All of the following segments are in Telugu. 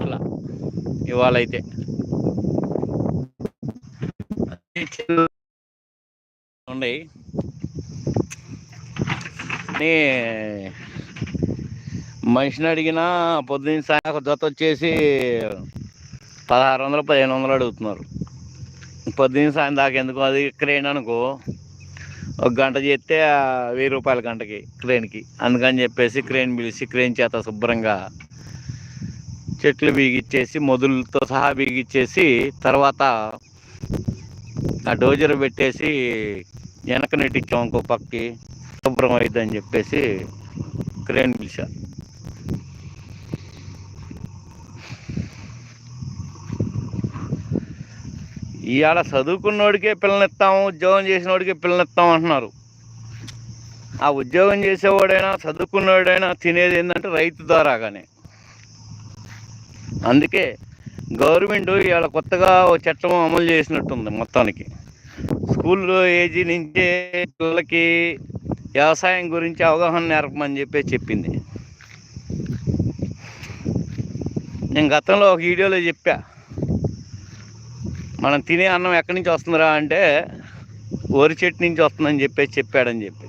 అట్లా. ఇవాళ అయితే ఉన్నాయి. నీ మనిషిని అడిగినా పొద్దున్న సాయం ఒక జత వచ్చేసి పదహారు వందలు పదిహేను వందలు అడుగుతున్నారు. పొద్దున్న సాయం దాకా ఎందుకు? అది క్రేన్ అనుకో. ఒక గంట చేస్తే వెయ్యి రూపాయల గంటకి క్రేన్కి. అందుకని చెప్పేసి క్రేన్ పిలిచి క్రేన్ చేత శుభ్రంగా చెట్లు బీగిచ్చేసి మొదలతో సహా బీగిచ్చేసి తర్వాత ఆ డోజర్ పెట్టేసి వెనక నెట్టించాం ఇంకో పక్కకి శుభ్రం అవుతుందని చెప్పేసి క్రేన్ పిలిచా. ఇవాళ చదువుకున్నోడికే పిల్లనిస్తాము ఉద్యోగం చేసినోడికే పిల్లనిస్తాం అంటున్నారు. ఆ ఉద్యోగం చేసేవాడైనా చదువుకున్నవాడైనా తినేది ఏంటంటే రైతు ద్వారాగానే. అందుకే గవర్నమెంట్ ఇవాళ కొత్తగా ఓ చట్టం అమలు చేసినట్టుంది మొత్తానికి. స్కూల్లో ఏజీ నుంచే పిల్లలకి వ్యవసాయం గురించి అవగాహన నేర్పమని చెప్పి చెప్పింది. నేను గతంలో ఒక వీడియోలో చెప్పా. మనం తినే అన్నం ఎక్కడి నుంచి వస్తుందిరా అంటే వరి చెట్టు నుంచి వస్తుందని చెప్పేసి చెప్పాడని చెప్పి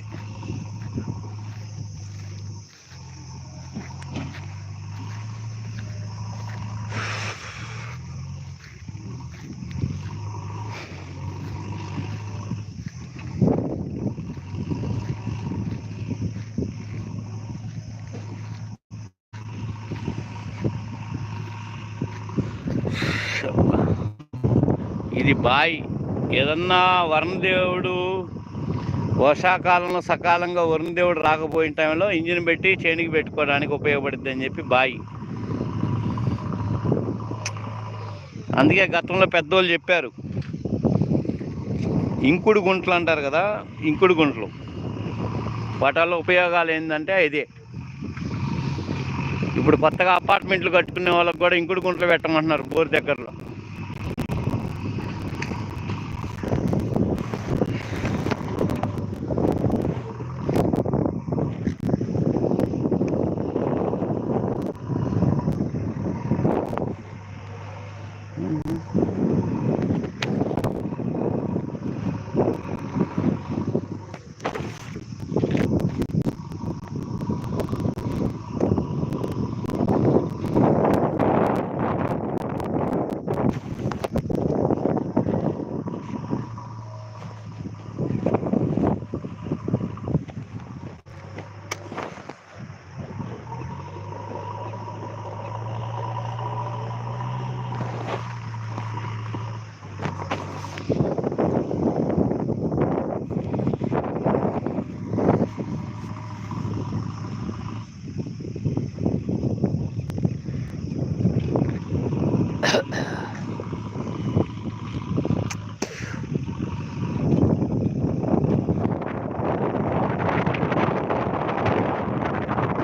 ఇది బాయ్. ఏదన్నా వరుణదేవుడు వర్షాకాలంలో సకాలంగా వరుణదేవుడు రాకపోయిన టైంలో ఇంజిన్ పెట్టి చేనికి పెట్టుకోవడానికి ఉపయోగపడుద్ది అని చెప్పి బాయ్. అందుకే గతంలో పెద్దోళ్ళు చెప్పారు. ఇంకుడు గుంటలు అంటారు కదా ఇంకుడు గుంటలు. వాటిల్లో ఉపయోగాలు ఏంటంటే ఇదే. ఇప్పుడు కొత్తగా అపార్ట్మెంట్లు కట్టుకునే వాళ్ళకి కూడా ఇంకుడు గుంటలు పెట్టమంటున్నారు బోర్ దగ్గరలో.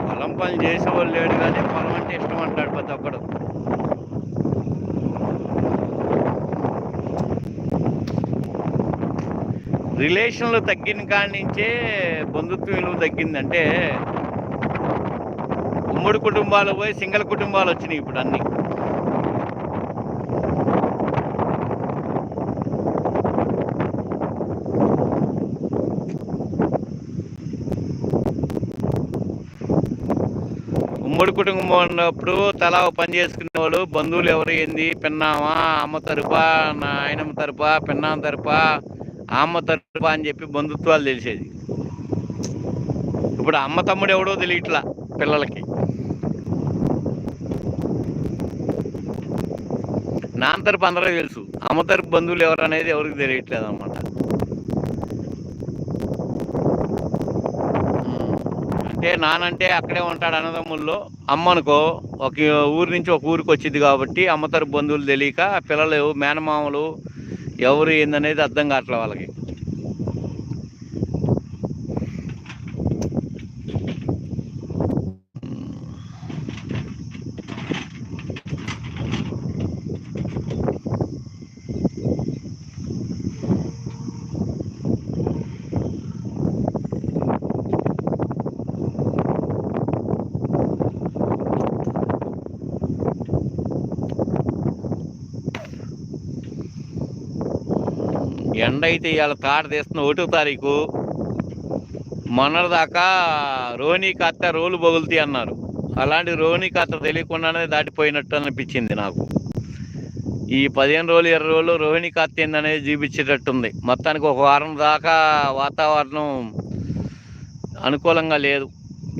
పొలం పని చేసేవాళ్ళు లేడు కానీ పొలం అంటే ఇష్టం అంటాడు ప్రతి ఒక్కడు. రిలేషన్లు తగ్గిన కాడి నుంచే బంధుత్వ విలువ తగ్గిందంటే ఉమ్మడి కుటుంబాలు పోయి సింగిల్ కుటుంబాలు వచ్చినాయి ఇప్పుడు అన్నీ. ఉమ్మడి కుటుంబం ఉన్నప్పుడు తలా పని చేసుకునే వాళ్ళు బంధువులు ఎవరు ఏంది? పిన్నామా? అమ్మ తరపా? నాయనమ్మ తరపా? పిన్నామ తరపా? అమ్మ తరపా అని చెప్పి బంధుత్వాలు తెలిసేది. ఇప్పుడు అమ్మ తమ్ముడు ఎవడో తెలియట్లా పిల్లలకి. నాన్న తరపు అందరూ తెలుసు. అమ్మ తరపు బంధువులు ఎవరు అనేది ఎవరికి తెలియట్లేదు అనమాట అంటే నానంటే అక్కడే ఉంటాడు అన్నదమ్ముల్లో. అమ్మ అనుకో ఒక ఊరి నుంచి ఒక ఊరికి వచ్చింది కాబట్టి అమ్మతారు బంధువులు తెలియక పిల్లలు మేనమామలు ఎవరు ఏందనేది అర్థం కావట్లే వాళ్ళకి. ఎండ అయితే ఇవాళ తాట తీస్తున్న ఒకటో తారీఖు మొన్నటిదాకా రోహిణి కత్త రోలు బొగులుతాయి అన్నారు. అలాంటి రోహిణి కత్త తెలియకుండానే దాటిపోయినట్టు అనిపించింది నాకు. ఈ పదిహేను రోజులు ఇరవై రోజులు రోహిణి కత్త ఏందనేది చూపించేటట్టుంది. మొత్తానికి ఒక వారం దాకా వాతావరణం అనుకూలంగా లేదు.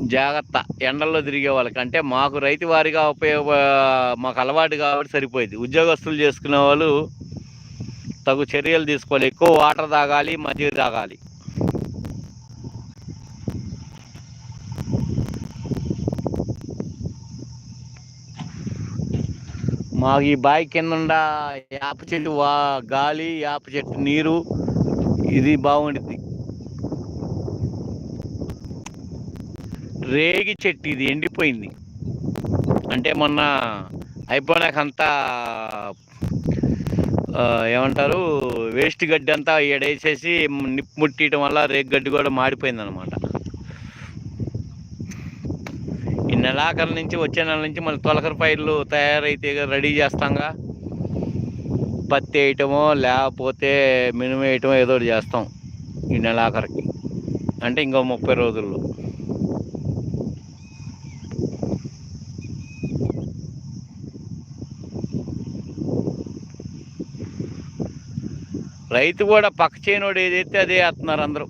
జాగ్రత్త. ఎండల్లో తిరిగే వాళ్ళకి. అంటే మాకు రైతు వారిగా ఉపయోగ మాకు అలవాటు కాబట్టి సరిపోయింది. ఉద్యోగస్తులు చేసుకునే వాళ్ళు తగు చర్యలు తీసుకోవాలి. ఎక్కువ వాటర్ తాగాలి మజ్జిగ తాగాలి. మాకు ఈ బావి కింద యాప చెట్టు వా గాలి యాప చెట్టు నీరు ఇది బాగుండిద్ది. రేగి చెట్టు ఇది ఎండిపోయింది. అంటే మొన్న అయిపోయినాక అంతా ఏమంటారు వేస్ట్ గడ్డి అంతా ఎడేసేసి నిప్పు ముట్టియటం వల్ల రేగు గడ్డి కూడా మాడిపోయింది అనమాట ఈ నెలాఖరు నుంచి వచ్చే నెల నుంచి మళ్ళీ తొలకర పైర్లు తయారైతే రెడీ చేస్తాంగా. పత్తి వేయటమో లేకపోతే మినుము వేయటమో ఏదో ఒకటి చేస్తాం ఈ నెలాఖరికి. అంటే ఇంకో ముప్పై రోజుల్లో. రైతు కూడా పక్క చేయనోడు ఏదైతే అదే వేస్తున్నారు అందరూ.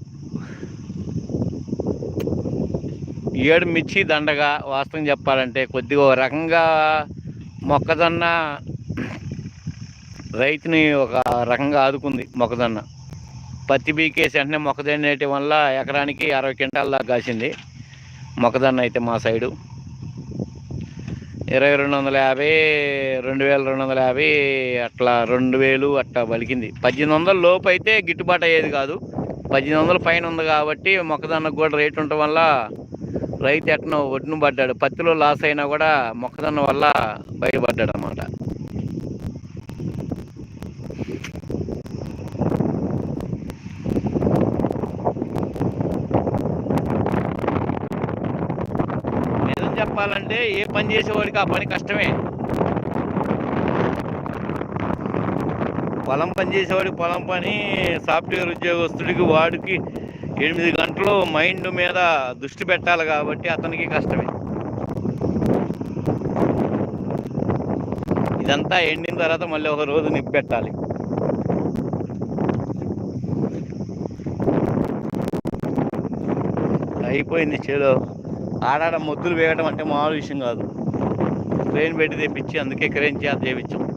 ఈ ఏడు మిర్చి దండగా వాస్తవం చెప్పాలంటే కొద్దిగా రకంగా మొక్కజొన్న రైతుని ఒక రకంగా ఆదుకుంది మొక్కజొన్న. పత్తి బీకేసి వెంటనే మొక్కజొన్న వేయటం వల్ల ఎకరానికి అరవై క్వింటాల దాకా కాసింది. మొక్కజొన్న అయితే మా సైడు. ఇరవై రెండు వందల యాభై రెండు వేల రెండు వందల యాభై అట్లా రెండు వేలు అట్లా పలికింది. పద్దెనిమిది వందల లోపు అయితే గిట్టుబాటు అయ్యేది కాదు. పద్దెనిమిది వందల పైన ఉంది కాబట్టి మొక్కజొన్నకు కూడా రేటు ఉండటం వల్ల రైతు ఎట్నో ఒడ్డును పడ్డాడు. పత్తిలో లాస్ అయినా కూడా మొక్కజొన్న వల్ల బయటపడ్డాడు అన్నమాట చెప్పాలంటే ఏ పని చేసేవాడికి ఆ పని కష్టమే. పొలం పని చేసేవాడికి పొలం పని సాఫ్ట్వేర్ ఉద్యోగస్తుడికి వాడికి ఎనిమిది గంటలు మైండ్ మీద దృష్టి పెట్టాలి కాబట్టి అతనికి కష్టమే. ఇదంతా ఎండిన తర్వాత మళ్ళీ ఒక రోజు నిప్పు పెట్టాలి. అయిపోయింది చేలో ఆడాడ మొద్దులు వేయడం అంటే మామూలు విషయం కాదు. క్రేన్ పెట్టి తెప్పించి అందుకే క్రేన్ చేత చేయించాం.